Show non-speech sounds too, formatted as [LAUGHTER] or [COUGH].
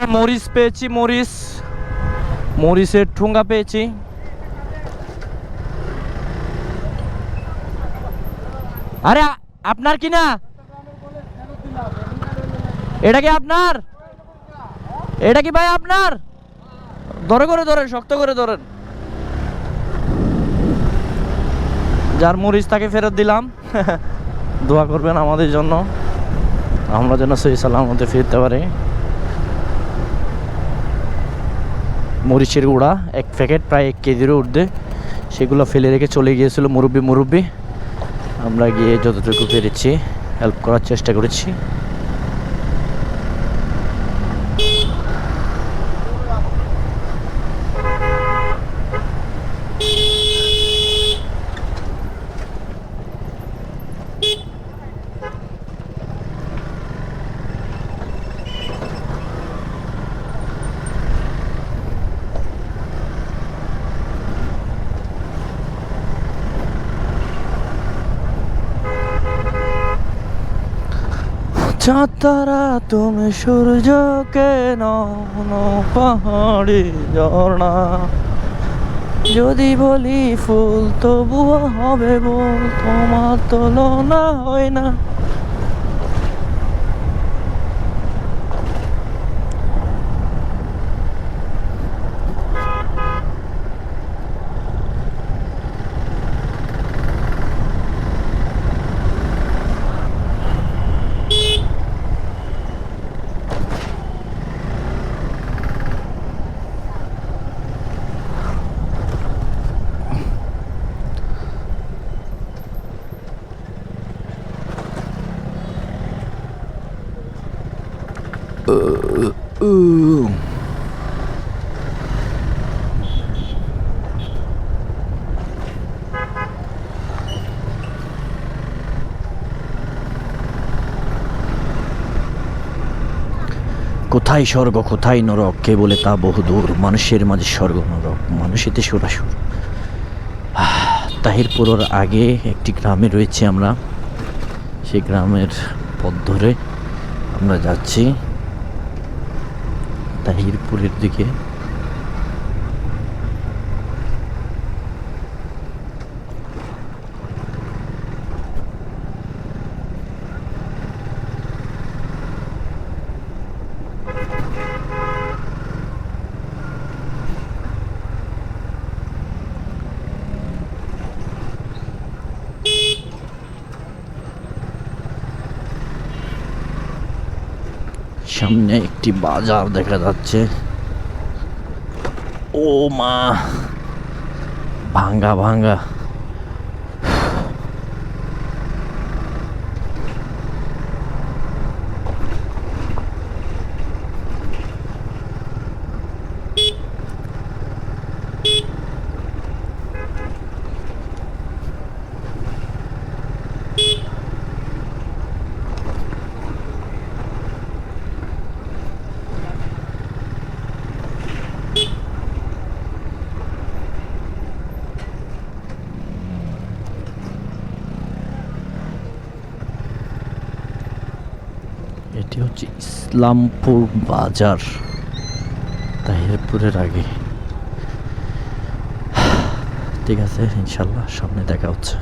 মরিচ পেয়েছি, মরিচ। মরিচের ঠুঙ্গা পেয়েছি। আরে, আপনার কি না? এটা কি আপনার? এটা কি ভাই আপনার? ধরে, করে ধরেন, শক্ত করে ধরেন। যার মরিচ তাকে ফেরত দিলাম। [LAUGHS] দোয়া করবেন আমাদের জন্য। আমরা যেন সেই সালামতে ফিরতে পারি। মরিচের গুঁড়া, এক প্যাকেট প্রায় এক কেজিরও উঠবে সেগুলো ফেলে রেখে চলে গিয়েছিল মুরব্বি মুরব্বি আমরা গিয়ে যতটুকু পেরেছি হেল্প করার চেষ্টা করেছি। চাঁদ তারা তুমি সূর্য কেন পাহাড়ি ঝর্ণা। যদি বলি ফুল, তবুও হবে বল, তোমার তুলনা হয় না। কোথায় স্বর্গ, কোথায় নরক? কে বলে তা বহুদূর মানুষের মাঝে স্বর্গ, নরক। মানুষেতে সুরাসুর। তাহিরপুরের আগে একটি গ্রামে রয়েছে আমরা। সেই গ্রামের পথ ধরে আমরা যাচ্ছি। তাহিরপুরের দিকে সামনে একটি বাজার দেখা যাচ্ছে। ও মা ভাঙ্গা ভাঙ্গা। এটি হচ্ছে ইসলামপুর বাজার তাহিরপুরের আগে। ঠিক আছে ইনশাল্লাহ সামনে দেখা হচ্ছে।